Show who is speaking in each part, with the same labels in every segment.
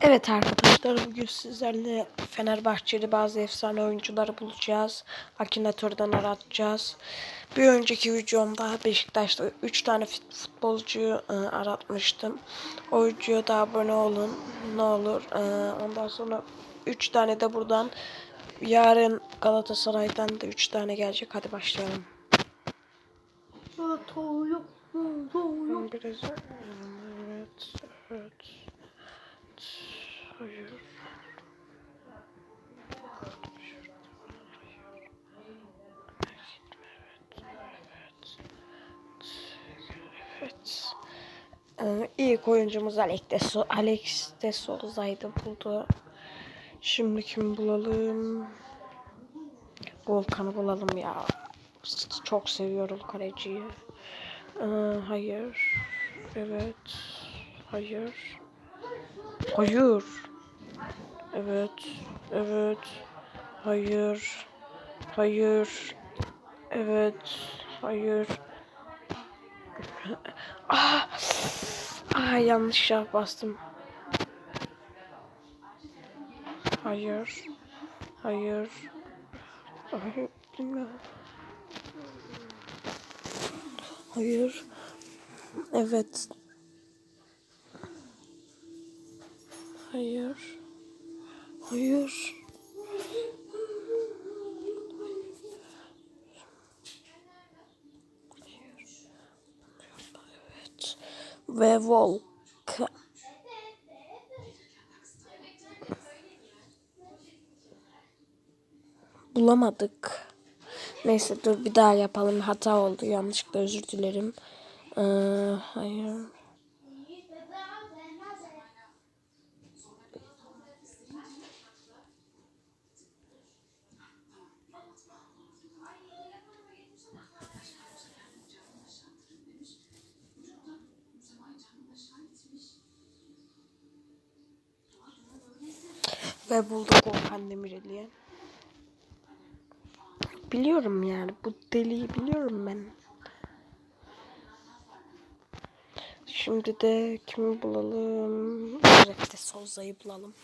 Speaker 1: Evet arkadaşlar bugün sizlerle Fenerbahçeli bazı efsane oyuncuları bulacağız. Akinator'dan aratacağız. Bir önceki videomda Beşiktaş'ta 3 tane futbolcuyu e, aratmıştım. O videoya da abone olun ne olur. E, ondan sonra 3 tane de buradan yarın Galatasaray'dan da 3 tane gelecek. Hadi başlayalım. Biraz evet evet. İlk oyuncumuz Alex de, so Alex de Souza'ydı buldu. Şimdi kim bulalım? Volkan'ı bulalım ya. Çok seviyorum kaleciyi. Ee, hayır. Evet. Hayır. Hayır. Evet. Evet. Hayır. Hayır. Evet. Hayır. Ah! Ah yanlış yer bastım. Hayır. Hayır. Hayır. Hayır. Evet. Hayır. Hayır. Evet. Ve Volk. Bulamadık. Neyse dur bir daha yapalım. Hata oldu. Yanlışlıkla özür dilerim. Ee, hayır. Ve bulduk Volkan Demirel'i. Biliyorum yani. Bu deliği biliyorum ben. Şimdi de kimi bulalım? Özellikle Souza'yı bulalım.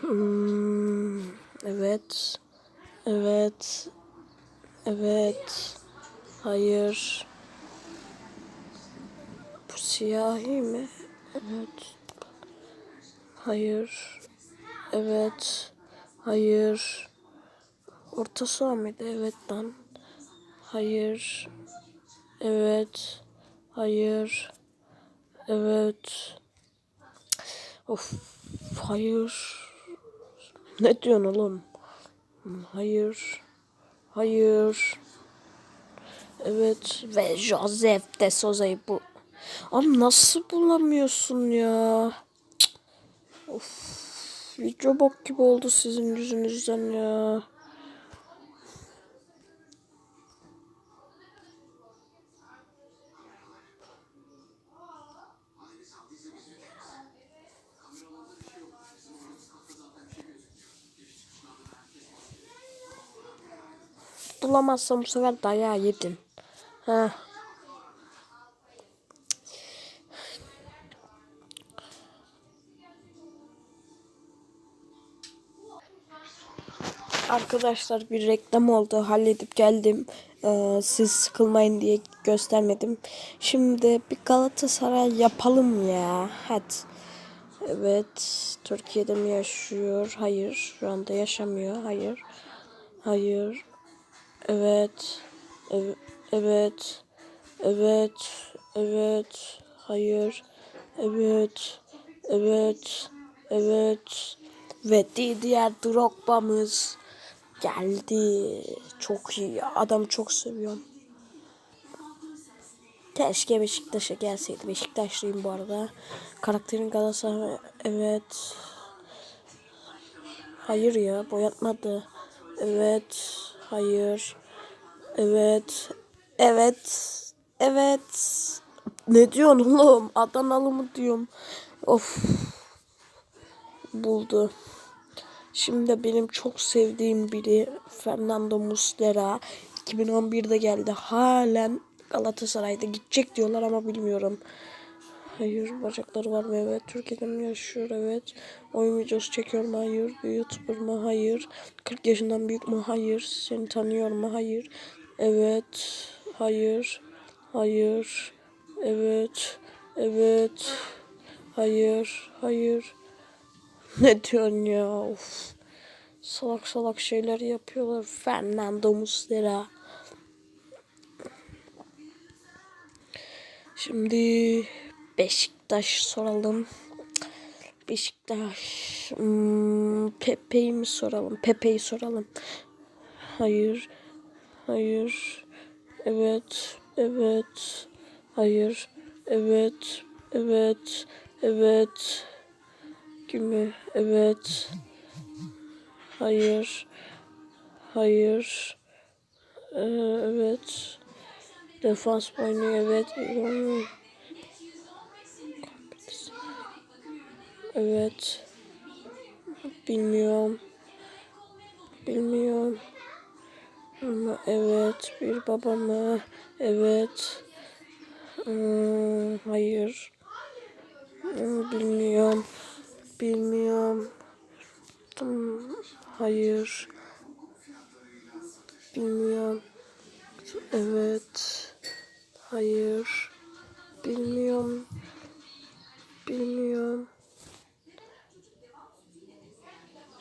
Speaker 1: Hmm, evet. Evet. Evet. Hayır. Bu siyahi mi? Evet. Hayır. Evet. Hayır. Orta saha mıydı? Evet lan. Hayır. Evet. Hayır. Evet. Of. Hayır. Ne diyorsun oğlum? Hayır. Hayır. Evet. Ve Joseph de Souza'yı bu. Abi nasıl bulamıyorsun ya? Of. Video bok gibi oldu sizin yüzünüzden ya. Bulamazsam bu sefer dayağı yedin. Ha. Arkadaşlar bir reklam oldu. Halledip geldim. Ee, siz sıkılmayın diye göstermedim. Şimdi bir Galatasaray yapalım ya. Hadi. Evet. Türkiye'de mi yaşıyor? Hayır. Şu anda yaşamıyor. Hayır. Hayır. Evet. ev- Evet. Evet. Evet. Hayır. Evet. Evet. Evet. Ve diğer Drogba'mız geldi. Çok iyi. ya. Adamı çok seviyorum. Keşke Beşiktaş'a gelseydi. Beşiktaşlıyım bu arada. Karakterin Galatasaray. Evet. Hayır ya boyatmadı. Evet. Hayır. Evet. Evet. Evet. Ne diyorsun oğlum? Adanalı mı diyorum? Of. Buldu. Şimdi benim çok sevdiğim biri Fernando Muslera. 2011'de geldi. Halen Galatasaray'da gidecek diyorlar ama bilmiyorum. Hayır. Bacakları var mı? Evet. Türkiye'de mi yaşıyor? Evet. Oyun videosu çekiyor mu? Hayır. Bir YouTuber mı? Hayır. 40 yaşından büyük mü? Hayır. Seni tanıyor mu? Hayır. Evet. Hayır. Hayır. Evet. Evet. Hayır. Hayır. Ne diyorsun ya? Of. Salak salak şeyler yapıyorlar. Fernando Muslera. Şimdi Beşiktaş soralım. Beşiktaş. Hmm, Pepe'yi mi soralım? Pepe'yi soralım. Hayır. Hayır. Evet. Evet. Hayır. Evet. Evet. Evet. Kimi? Evet. Hayır. Hayır. Ee, evet. Defans oynuyor? Evet. Evet. Bilmiyorum. Bilmiyorum. Ama evet. Bir baba mı? Evet. Hmm, hayır. Hmm, bilmiyorum. Bilmiyorum. Hmm, hayır. Bilmiyorum. Evet. Hayır. Bilmiyorum. Bilmiyorum.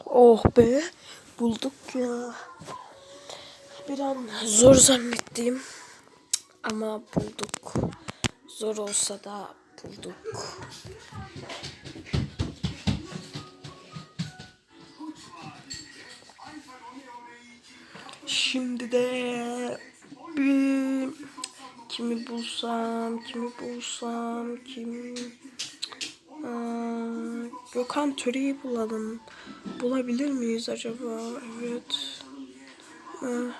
Speaker 1: Oh be. Bulduk ya. Bir an zor zannettim. Ama bulduk. Zor olsa da bulduk. Şimdi de bir kimi bulsam, kimi bulsam, kim Aa, Gökhan Töre'yi bulalım. Bulabilir miyiz acaba? Evet. Aa,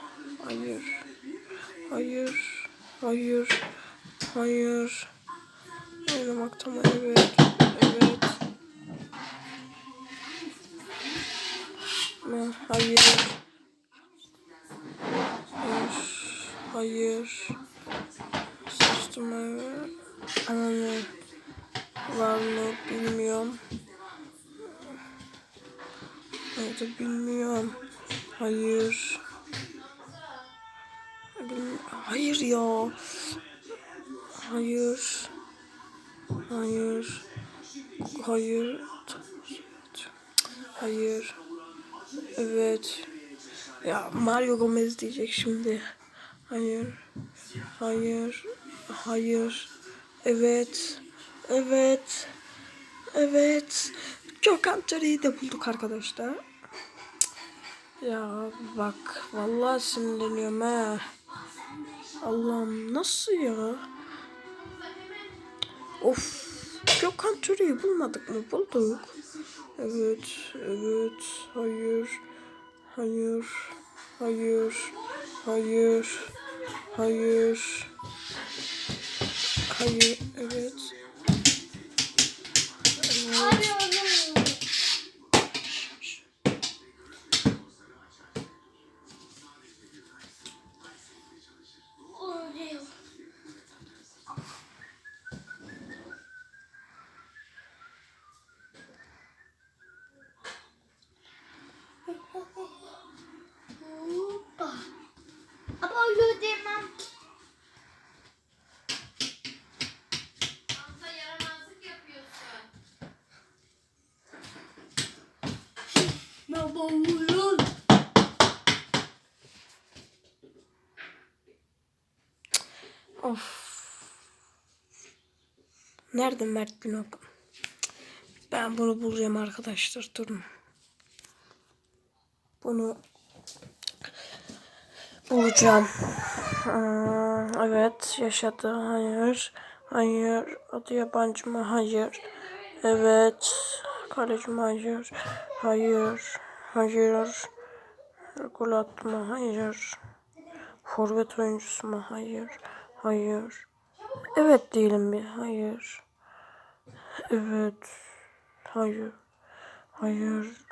Speaker 1: hayır. Hayır. Hayır. Hayır. Oynamakta mı? Evet. Evet. Aa, hayır. Hayır. Sıçtım eve. Ananı var mı bilmiyorum. Nerede bilmiyorum. Hayır. Hayır ya. Hayır. Hayır. Hayır. Hayır. Evet. Ya Mario Gomez diyecek şimdi. Hayır. Hayır. Hayır. Evet. Evet. Evet. Gökhan Töre'yi de bulduk arkadaşlar. Ya bak vallahi sinirleniyorum ha. Allah'ım nasıl ya? Of. Gökhan Töre'yi bulmadık mı? Bulduk. Evet. Evet. Hayır. Hayır. Hayır. Hayır. Hayır. Hayır. Evet. Of. Nerede Mert Günok? Ben bunu bulacağım arkadaşlar. Durun. Bunu bulacağım. Aa, evet yaşadı. Hayır. Hayır. Adı yabancı mı? Hayır. Evet. Kaleci mi? Hayır. Hayır. Hayır. Gol attı mı? Hayır. Forvet oyuncusu mu? Hayır. Hayır. Evet diyelim bir. Hayır. Evet. Hayır. Hayır.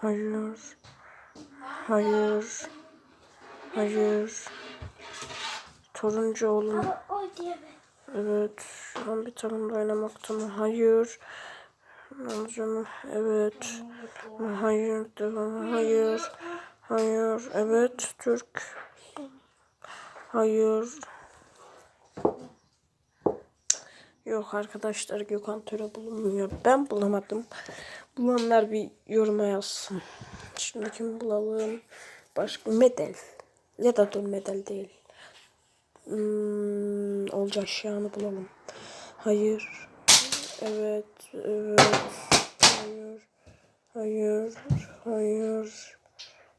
Speaker 1: Hayır. Hayır. Hayır. Turuncu oğlum. Evet. Şu an bir takımda oynamakta mı? Hayır. Amcam evet. Hayır. Devam. Hayır. Hayır. Evet. Türk. Hayır. Yok arkadaşlar Gökhan Töre bulunmuyor. Ben bulamadım. Bulanlar bir yoruma yazsın. Şimdi kim bulalım? Başka medel. Ya da dur medel değil. Hmm, olacak şanı bulalım. Hayır. Evet. Evet. Hayır. Hayır. Hayır.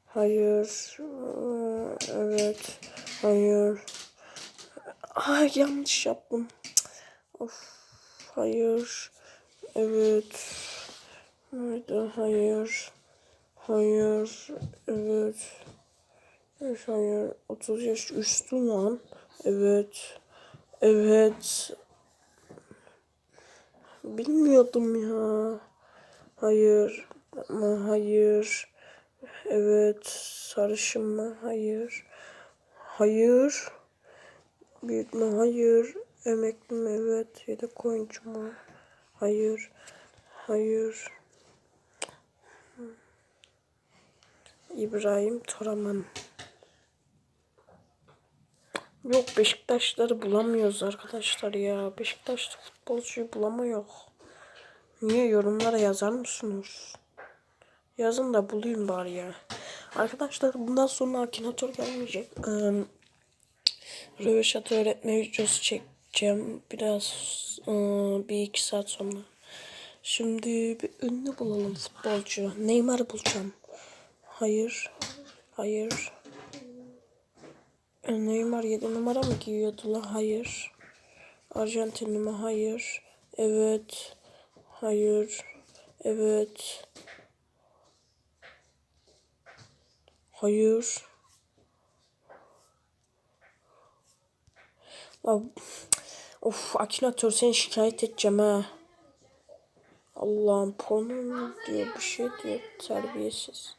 Speaker 1: Hayır. Ee, Evet. Hayır. Ay yanlış yaptım. Of. Hayır. Evet. Evet. Hayır. Hayır. Evet. Evet, Hayır. 30 yaş üstü lan. Evet. Evet. Bilmiyordum ya. Hayır. Ama hayır. Evet. Sarışın mı? Hayır. Hayır. Büyük mü? Hayır. Emekli mi? Evet. Yedek oyuncu mu? Hayır. Hayır. İbrahim Toraman. Yok Beşiktaşları bulamıyoruz arkadaşlar ya. Beşiktaşlı futbolcuyu bulamıyor. Niye yorumlara yazar mısınız? Yazın da bulayım bari ya. Arkadaşlar bundan sonra Akinator gelmeyecek. Ee, Röveşat öğretme videosu çekeceğim. Biraz ee, bir iki saat sonra. Şimdi bir ünlü bulalım futbolcu. Neymar bulacağım. Hayır. Hayır. E, Neymar 7 numara mı giyiyordu la? Hayır. Arjantinli mi? Hayır. Evet. Hayır. Evet. Hayır. La, of Akinator seni şikayet edeceğim ha. Allah'ım porno diyor bir şey diyor terbiyesiz.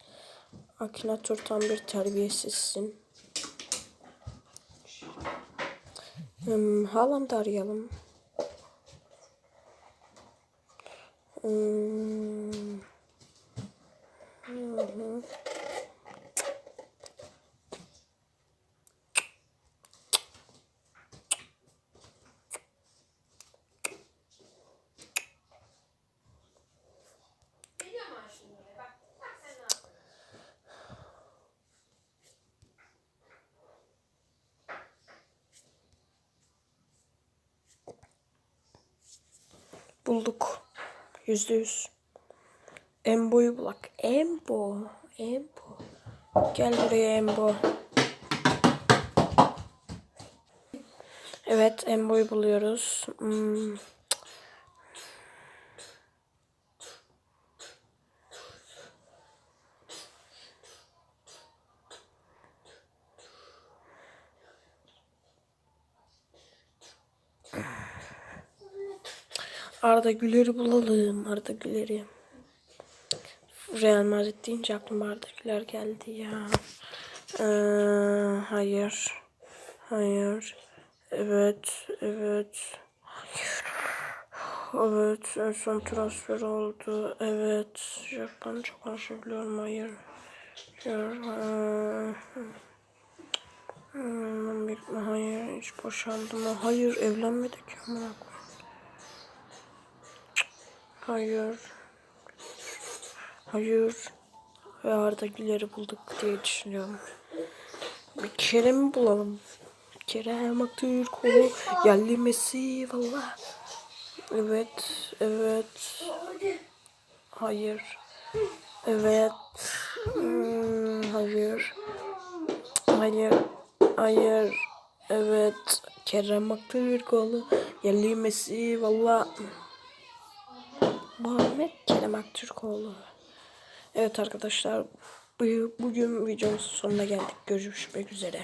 Speaker 1: Akinator tam bir terbiyesizsin. Hmm, halam da arayalım. Hmm. Hı hı.
Speaker 2: Biliyor musun şimdi? Bak, bak sen ne yapıyorsun?
Speaker 1: Bulduk. Yüzde yüz. Embo'yu bulak. Embo. Embo. Gel buraya Embo. Evet Embo'yu buluyoruz. Hmm. Arda Güler'i bulalım. Arda Güler'i. Real Madrid deyince aklıma Arda Güler geldi ya. Ee, hayır. Hayır. Evet. Evet. Evet. En son transfer oldu. Evet. Japonca konuşabiliyorum. Hayır. Hayır. Ee, hmm, bir- Hayır. Hiç boşandım? Hayır. Evlenmedik. Amına koyayım. Hayır. Hayır. Ve Arda Güler'i bulduk diye düşünüyorum. Bir Kerem'i bulalım. Kerem Aktürkoğlu yerli Messi valla. Evet, evet. Hayır. Evet. Hmm, hayır. Hayır. Hayır. Evet. Kerem Aktürkoğlu yerli Messi valla. Muhammed Kerem Aktürkoğlu. Evet arkadaşlar bu- bugün videomuzun sonuna geldik. Görüşmek üzere.